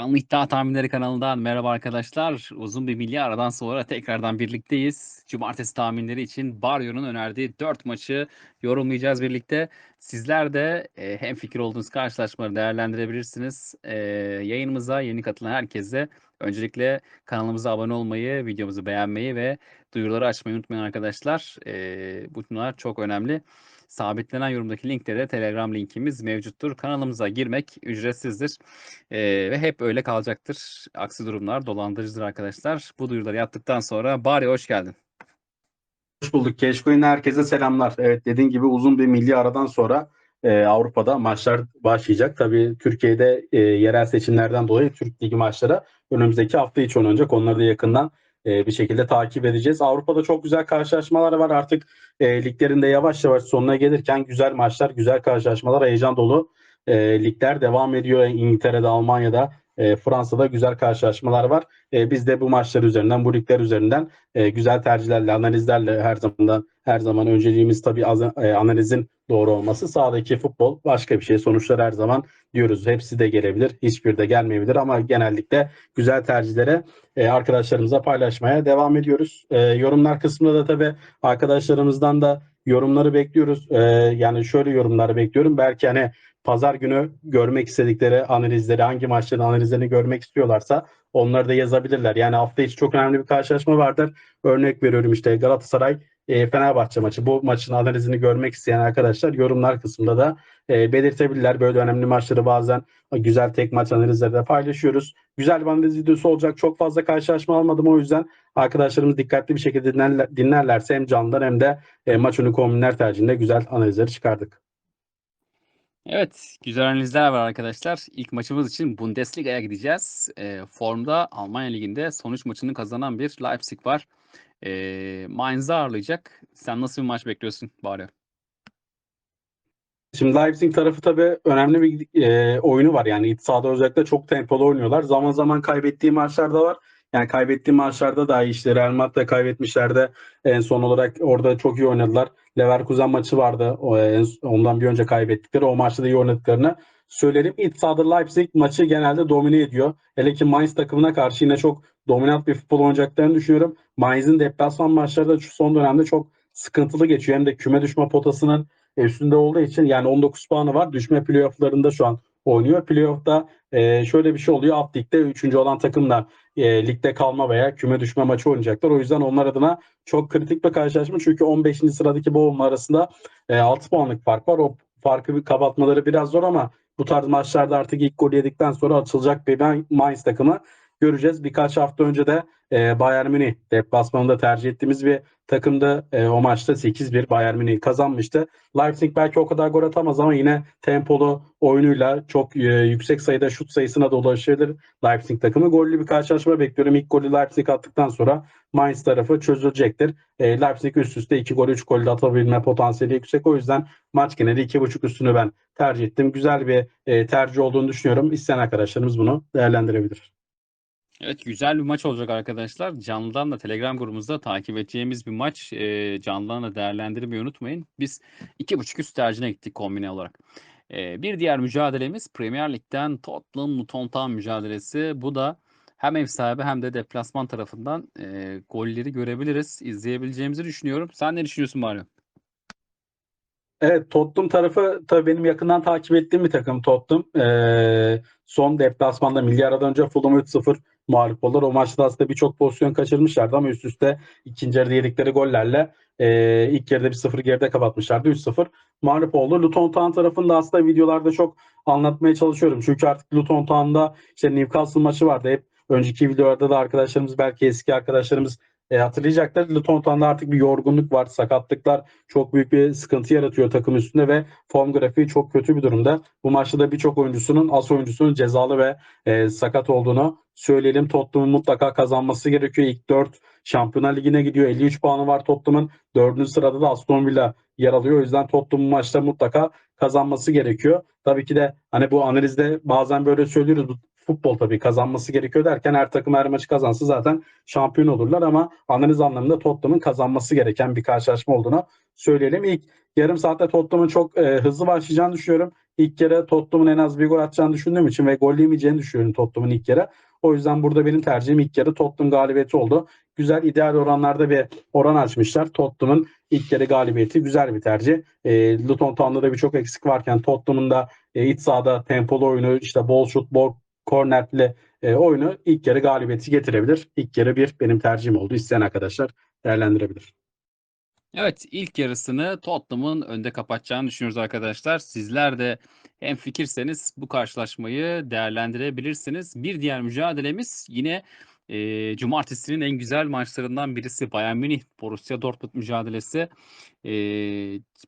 Canlı İddia Tahminleri kanalından merhaba arkadaşlar. Uzun bir milli aradan sonra tekrardan birlikteyiz. Cumartesi tahminleri için Baryo'nun önerdiği 4 maçı yorumlayacağız birlikte. Sizler de e, hem fikir olduğunuz karşılaşmaları değerlendirebilirsiniz. E, yayınımıza yeni katılan herkese öncelikle kanalımıza abone olmayı, videomuzu beğenmeyi ve duyuruları açmayı unutmayın arkadaşlar. E, bunlar çok önemli. Sabitlenen yorumdaki linkte de Telegram linkimiz mevcuttur. Kanalımıza girmek ücretsizdir. Ee, ve hep öyle kalacaktır. Aksi durumlar dolandırıcıdır arkadaşlar. Bu duyuruları yaptıktan sonra bari hoş geldin. Hoş bulduk. Keşkoy'un herkese selamlar. Evet dediğin gibi uzun bir milli aradan sonra e, Avrupa'da maçlar başlayacak. Tabii Türkiye'de e, yerel seçimlerden dolayı Türk Ligi maçları önümüzdeki hafta içi oynanacak. Onları da yakından e, bir şekilde takip edeceğiz. Avrupa'da çok güzel karşılaşmalar var. Artık e, liglerinde yavaş yavaş sonuna gelirken güzel maçlar, güzel karşılaşmalar, heyecan dolu e, ligler devam ediyor. İngiltere'de, Almanya'da, e, Fransa'da güzel karşılaşmalar var. E, biz de bu maçlar üzerinden, bu ligler üzerinden e, güzel tercihlerle, analizlerle her zaman her zaman önceliğimiz tabii az, e, analizin doğru olması. Sahadaki futbol başka bir şey. Sonuçlar her zaman diyoruz. Hepsi de gelebilir. Hiçbir de gelmeyebilir ama genellikle güzel tercihlere e, arkadaşlarımıza paylaşmaya devam ediyoruz. E, yorumlar kısmında da tabii arkadaşlarımızdan da yorumları bekliyoruz. E, yani şöyle yorumları bekliyorum. Belki hani pazar günü görmek istedikleri analizleri, hangi maçların analizlerini görmek istiyorlarsa onları da yazabilirler. Yani hafta içi çok önemli bir karşılaşma vardır. Örnek veriyorum işte Galatasaray e, Fenerbahçe maçı. Bu maçın analizini görmek isteyen arkadaşlar yorumlar kısmında da e, belirtebilirler. Böyle önemli maçları bazen güzel tek maç analizleri de paylaşıyoruz. Güzel bir analiz videosu olacak. Çok fazla karşılaşma almadım o yüzden arkadaşlarımız dikkatli bir şekilde dinlerler, dinlerlerse hem canlıdan hem de e, maç önü kombinler tercihinde güzel analizleri çıkardık. Evet, güzel analizler var arkadaşlar. İlk maçımız için Bundesliga'ya gideceğiz. E, formda Almanya Ligi'nde sonuç maçını kazanan bir Leipzig var. E, Mainz'ı ağırlayacak. Sen nasıl bir maç bekliyorsun bari? Şimdi Leipzig tarafı tabii önemli bir e, oyunu var. Yani iç sahada özellikle çok tempolu oynuyorlar. Zaman zaman kaybettiği maçlar da var. Yani kaybettiği maçlarda da işte Real Madrid'de kaybetmişlerdi. En son olarak orada çok iyi oynadılar. Leverkusen maçı vardı. O, ondan bir önce kaybettikleri. O maçta da iyi oynadıklarını söylerim. İç sahada Leipzig maçı genelde domine ediyor. Hele ki Mainz takımına karşı yine çok dominant bir futbol oynayacaklarını düşünüyorum. Mainz'in deplasman maçları da şu son dönemde çok sıkıntılı geçiyor. Hem de küme düşme potasının üstünde olduğu için yani 19 puanı var. Düşme playofflarında şu an oynuyor. Playoff'ta e, şöyle bir şey oluyor. Alt ligde 3. olan takımla e, ligde kalma veya küme düşme maçı oynayacaklar. O yüzden onlar adına çok kritik bir karşılaşma. Çünkü 15. sıradaki Boğum arasında e, 6 puanlık fark var. O farkı bir kapatmaları biraz zor ama bu tarz maçlarda artık ilk gol yedikten sonra açılacak bir Mainz takımı göreceğiz. Birkaç hafta önce de e, Bayern Münih deplasmanında tercih ettiğimiz bir takımda e, o maçta 8-1 Bayern Münih kazanmıştı. Leipzig belki o kadar gol atamaz ama yine tempolu oyunuyla çok e, yüksek sayıda şut sayısına da ulaşabilir Leipzig takımı. Gollü bir karşılaşma bekliyorum. İlk golü Leipzig attıktan sonra Mainz tarafı çözülecektir. E, Leipzig üst üste 2 gol 3 gol de atabilme potansiyeli yüksek. O yüzden maç geneli 2.5 üstünü ben tercih ettim. Güzel bir e, tercih olduğunu düşünüyorum. İsteyen arkadaşlarımız bunu değerlendirebilir. Evet güzel bir maç olacak arkadaşlar. Canlıdan da Telegram grubumuzda takip edeceğimiz bir maç. E, canlıdan da değerlendirmeyi unutmayın. Biz 2.5 üst tercihine gittik kombine olarak. E, bir diğer mücadelemiz Premier Lig'den Tottenham Luton Town mücadelesi. Bu da hem ev sahibi hem de deplasman tarafından e, golleri görebiliriz. izleyebileceğimizi düşünüyorum. Sen ne düşünüyorsun Mario? Evet Tottenham tarafı tabii benim yakından takip ettiğim bir takım Tottenham. Ee, son deplasmanda milyar önce Fulham 3-0 mağlup oldular. O maçta aslında birçok pozisyon kaçırmışlardı ama üst üste ikinci yarıda yedikleri gollerle e, ilk yarıda bir 0 geride kapatmışlardı. 3-0 mağlup oldu. Luton Town tarafında aslında videolarda çok anlatmaya çalışıyorum. Çünkü artık Luton Town'da işte Newcastle maçı vardı. Hep önceki videolarda da arkadaşlarımız belki eski arkadaşlarımız e, hatırlayacaklar. Luton Town'da artık bir yorgunluk var. Sakatlıklar çok büyük bir sıkıntı yaratıyor takım üstünde ve form grafiği çok kötü bir durumda. Bu maçta da birçok oyuncusunun, as oyuncusunun cezalı ve e, sakat olduğunu söyleyelim. Tottenham'ın mutlaka kazanması gerekiyor. İlk 4 Şampiyonlar Ligi'ne gidiyor. 53 puanı var Tottenham'ın. 4. sırada da Aston Villa yer alıyor. O yüzden Tottenham'ın maçta mutlaka kazanması gerekiyor. Tabii ki de hani bu analizde bazen böyle söylüyoruz futbol tabii kazanması gerekiyor derken her takım her maçı kazansa zaten şampiyon olurlar ama analiz anlamında Tottenham'ın kazanması gereken bir karşılaşma olduğunu söyleyelim. İlk yarım saatte Tottenham'ın çok e, hızlı başlayacağını düşünüyorum. ilk yarı Tottenham'ın en az bir gol atacağını düşündüğüm için ve gol yemeyeceğini düşünüyorum Tottenham'ın ilk yarı. O yüzden burada benim tercihim ilk yarı Tottenham galibiyeti oldu. Güzel ideal oranlarda bir oran açmışlar. Tottenham'ın ilk yarı galibiyeti güzel bir tercih. E, Luton Town'da da birçok eksik varken Tottenham'ın da e, iç sahada tempolu oyunu, işte bol şut, bol kornerli e, oyunu ilk yarı galibiyeti getirebilir. İlk yarı bir benim tercihim oldu. İsteyen arkadaşlar değerlendirebilir. Evet, ilk yarısını Tottenham'ın önde kapatacağını düşünüyoruz arkadaşlar. Sizler de hem fikirseniz bu karşılaşmayı değerlendirebilirsiniz. Bir diğer mücadelemiz yine e, cumartesinin en güzel maçlarından birisi Bayern Münih Borussia Dortmund mücadelesi. E,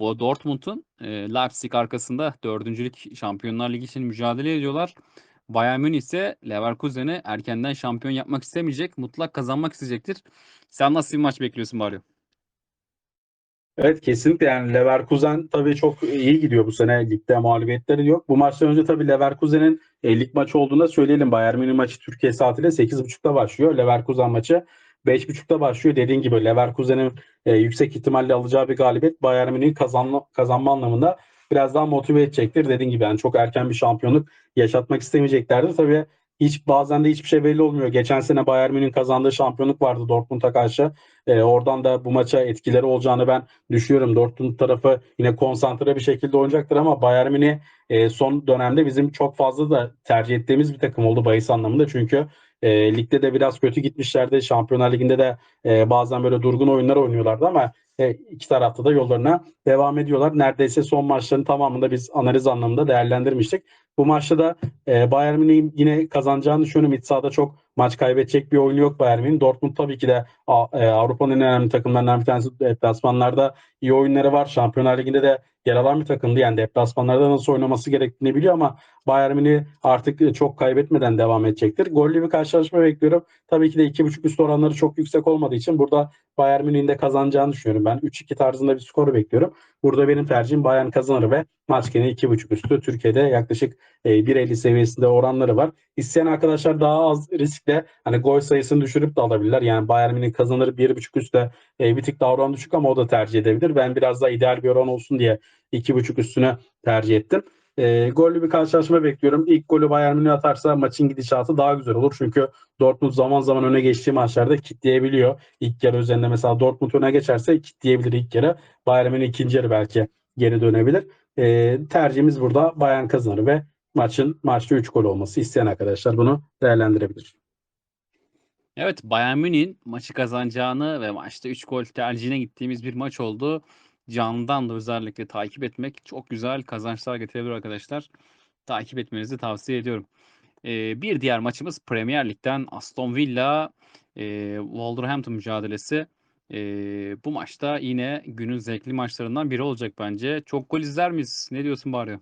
Dortmund'un e, Leipzig arkasında dördüncülük Şampiyonlar Ligi için mücadele ediyorlar. Bayern Münih ise Leverkusen'i erkenden şampiyon yapmak istemeyecek, mutlak kazanmak isteyecektir. Sen nasıl bir maç bekliyorsun Mario? Evet kesinlikle yani Leverkusen tabii çok iyi gidiyor bu sene ligde mağlubiyetleri yok. Bu maçtan önce tabii Leverkusen'in e, lig maçı olduğunda söyleyelim. Bayern Münih maçı Türkiye saatiyle 8.30'da başlıyor. Leverkusen maçı 5.30'da başlıyor. Dediğin gibi Leverkusen'in e, yüksek ihtimalle alacağı bir galibiyet Bayern Münih'i kazanma, kazanma anlamında biraz daha motive edecektir. Dediğin gibi yani çok erken bir şampiyonluk yaşatmak istemeyeceklerdir. Tabii hiç bazen de hiçbir şey belli olmuyor. Geçen sene Bayern Münih'in kazandığı şampiyonluk vardı Dortmund'a karşı. E, oradan da bu maça etkileri olacağını ben düşünüyorum. Dortmund tarafı yine konsantre bir şekilde oynayacaktır ama Bayern Münih e, son dönemde bizim çok fazla da tercih ettiğimiz bir takım oldu bahis anlamında. Çünkü e, ligde de biraz kötü gitmişlerdi. Şampiyonlar Ligi'nde de e, bazen böyle durgun oyunlar oynuyorlardı ama e, iki tarafta da yollarına devam ediyorlar. Neredeyse son maçların tamamında biz analiz anlamında değerlendirmiştik. Bu maçta da e, Bayern Münih'in yine kazanacağını düşünüyorum. İç sahada çok maç kaybedecek bir oyunu yok Bayern Münih. Dortmund tabii ki de e, Avrupa'nın en önemli takımlarından bir tanesi deplasmanlarda iyi oyunları var. Şampiyonlar Ligi'nde de yer alan bir takımdı. Yani deplasmanlarda nasıl oynaması gerektiğini biliyor ama Bayern Münih artık çok kaybetmeden devam edecektir. Gollü bir karşılaşma bekliyorum. Tabii ki de 2.5 üst oranları çok yüksek olmadığı için burada Bayern Münih'in de kazanacağını düşünüyorum. Ben 3-2 tarzında bir skoru bekliyorum. Burada benim tercihim Bayern kazanır ve maç gene 2.5 üstü. Türkiye'de yaklaşık 1.50 seviyesinde oranları var. İsteyen arkadaşlar daha az riskle hani gol sayısını düşürüp de alabilirler. Yani Bayern Münih kazanır 1.5 üstte bir tık daha oran düşük ama o da tercih edebilir. Ben biraz daha ideal bir oran olsun diye 2.5 üstüne tercih ettim. E, gollü bir karşılaşma bekliyorum. İlk golü Bayern Münih atarsa maçın gidişatı daha güzel olur. Çünkü Dortmund zaman zaman öne geçtiği maçlarda kitleyebiliyor. İlk yarı üzerinde mesela Dortmund öne geçerse kitleyebilir ilk yarı. Bayern Münih ikinci yarı belki geri dönebilir. E, tercihimiz burada Bayern kazanır ve maçın maçta 3 gol olması isteyen arkadaşlar bunu değerlendirebilir. Evet Bayern Münih'in maçı kazanacağını ve maçta 3 gol tercihine gittiğimiz bir maç oldu canlıdan da özellikle takip etmek çok güzel kazançlar getirebilir arkadaşlar. Takip etmenizi tavsiye ediyorum. Ee, bir diğer maçımız Premier Lig'den Aston Villa e, Wolverhampton mücadelesi. E, bu maçta yine günün zevkli maçlarından biri olacak bence. Çok gol izler miyiz? Ne diyorsun Bari?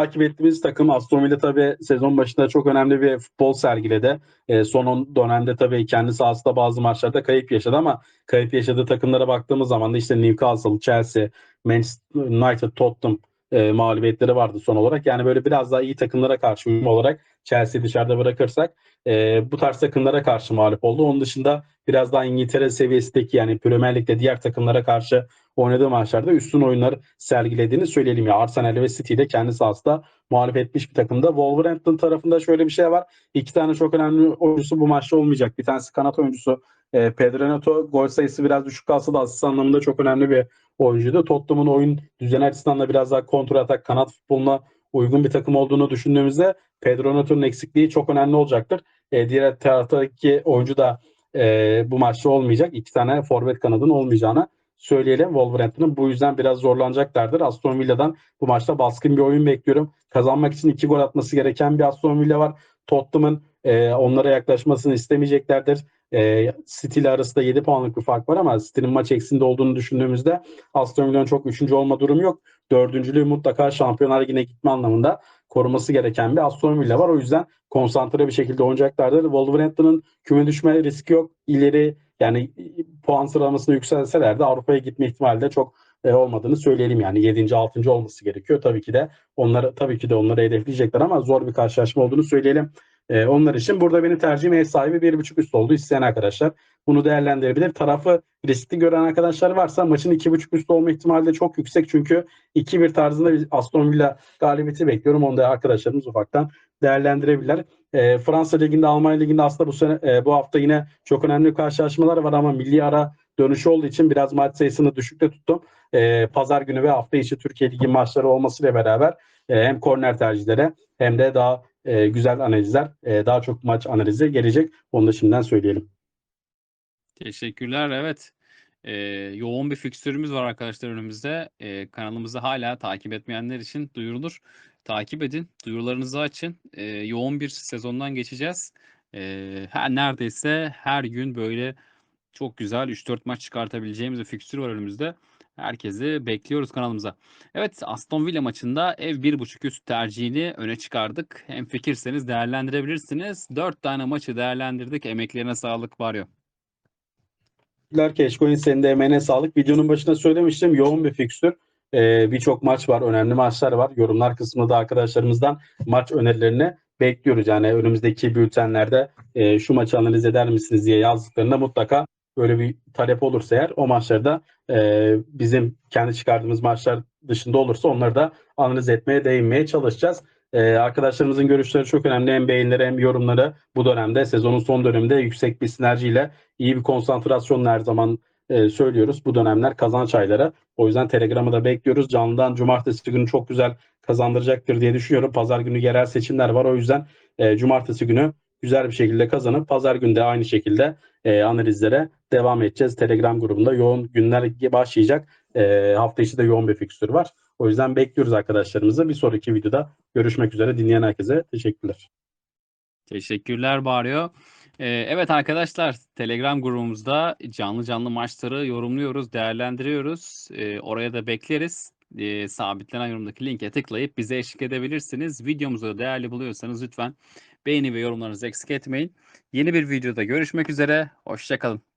Takip ettiğimiz takım Aston Villa tabii sezon başında çok önemli bir futbol sergiledi. E, son dönemde tabii kendi sahasında bazı maçlarda kayıp yaşadı ama kayıp yaşadığı takımlara baktığımız zaman da işte Newcastle, Chelsea, Manchester United, Tottenham e, mağlubiyetleri vardı son olarak. Yani böyle biraz daha iyi takımlara karşı uyum olarak Chelsea dışarıda bırakırsak e, bu tarz takımlara karşı mağlup oldu. Onun dışında biraz daha İngiltere seviyesindeki yani Premier Lig'de diğer takımlara karşı oynadığı maçlarda üstün oyunlar sergilediğini söyleyelim. Ya Arsenal ve City'de kendi sahasında mağlup etmiş bir takımda. Wolverhampton tarafında şöyle bir şey var. İki tane çok önemli oyuncusu bu maçta olmayacak. Bir tanesi kanat oyuncusu e, Pedro Neto. Gol sayısı biraz düşük kalsa da asist anlamında çok önemli bir oyuncuydu. Tottenham'ın oyun düzeni açısından da biraz daha kontrol atak kanat futboluna uygun bir takım olduğunu düşündüğümüzde Pedro Neto'nun eksikliği çok önemli olacaktır. E, diğer taraftaki oyuncu da e, bu maçta olmayacak. İki tane forvet kanadın olmayacağını söyleyelim. Wolverhampton'ın bu yüzden biraz zorlanacaklardır. Aston Villa'dan bu maçta baskın bir oyun bekliyorum. Kazanmak için iki gol atması gereken bir Aston Villa var. Tottenham'ın e, onlara yaklaşmasını istemeyeceklerdir. E, City ile arasında 7 puanlık bir fark var ama City'nin maç eksinde olduğunu düşündüğümüzde Aston Villa'nın çok üçüncü olma durumu yok. Dördüncülüğü mutlaka Şampiyonlar Ligi'ne gitme anlamında koruması gereken bir Aston Villa var. O yüzden konsantre bir şekilde oynayacaklardır. Wolverhampton'ın küme düşme riski yok. İleri yani puan sıralamasını yükselseler de Avrupa'ya gitme ihtimali de çok e, olmadığını söyleyelim yani 7. 6. olması gerekiyor. Tabii ki de onları tabii ki de onları hedefleyecekler ama zor bir karşılaşma olduğunu söyleyelim. E, onlar için burada benim tercihim ev sahibi 1.5 üst oldu isteyen arkadaşlar. Bunu değerlendirebilir. Tarafı riskli gören arkadaşlar varsa maçın 2.5 üst olma ihtimali de çok yüksek. Çünkü 2-1 tarzında bir Aston Villa galibiyeti bekliyorum. Onu da arkadaşlarımız ufaktan değerlendirebilirler. E, Fransa Ligi'nde, Almanya Ligi'nde aslında bu sene e, bu hafta yine çok önemli karşılaşmalar var ama milli ara dönüşü olduğu için biraz maç sayısını düşükte tuttum. E, Pazar günü ve hafta içi Türkiye Ligi maçları olmasıyla beraber e, hem korner tercihlere hem de daha e, güzel analizler, e, daha çok maç analizi gelecek. Onu da şimdiden söyleyelim. Teşekkürler. Evet. Ee, yoğun bir fikstürümüz var arkadaşlar önümüzde. Ee, kanalımızı hala takip etmeyenler için duyurulur. Takip edin. Duyurularınızı açın. Ee, yoğun bir sezondan geçeceğiz. Ee, her neredeyse her gün böyle çok güzel 3-4 maç çıkartabileceğimiz bir fikstür var önümüzde. Herkesi bekliyoruz kanalımıza. Evet Aston Villa maçında ev 1.5 üst tercihini öne çıkardık. Hem fikirseniz değerlendirebilirsiniz. 4 tane maçı değerlendirdik. Emeklerine sağlık var ya. Teşekkürler Keşkoy'un senin de emeğine sağlık. Videonun başında söylemiştim. Yoğun bir fikstür. Ee, Birçok maç var. Önemli maçlar var. Yorumlar kısmında arkadaşlarımızdan maç önerilerini bekliyoruz. Yani önümüzdeki bültenlerde e, şu maçı analiz eder misiniz diye yazdıklarında mutlaka böyle bir talep olursa eğer o maçlarda e, bizim kendi çıkardığımız maçlar dışında olursa onları da analiz etmeye, değinmeye çalışacağız. E, arkadaşlarımızın görüşleri çok önemli. Hem beğenileri hem yorumları bu dönemde sezonun son döneminde yüksek bir sinerjiyle iyi bir konsantrasyonla her zaman e, söylüyoruz. Bu dönemler kazanç ayları. O yüzden Telegram'ı da bekliyoruz. Canlıdan cumartesi günü çok güzel kazandıracaktır diye düşünüyorum. Pazar günü yerel seçimler var. O yüzden e, cumartesi günü güzel bir şekilde kazanıp pazar günü de aynı şekilde e, analizlere devam edeceğiz. Telegram grubunda yoğun günler başlayacak. E, hafta içi de yoğun bir fikstür var. O yüzden bekliyoruz arkadaşlarımızı. Bir sonraki videoda görüşmek üzere. Dinleyen herkese teşekkürler. Teşekkürler Baryo. Ee, evet arkadaşlar Telegram grubumuzda canlı canlı maçları yorumluyoruz, değerlendiriyoruz. Ee, oraya da bekleriz. Ee, sabitlenen yorumdaki linke tıklayıp bize eşlik edebilirsiniz. Videomuzu da değerli buluyorsanız lütfen beğeni ve yorumlarınızı eksik etmeyin. Yeni bir videoda görüşmek üzere. Hoşçakalın.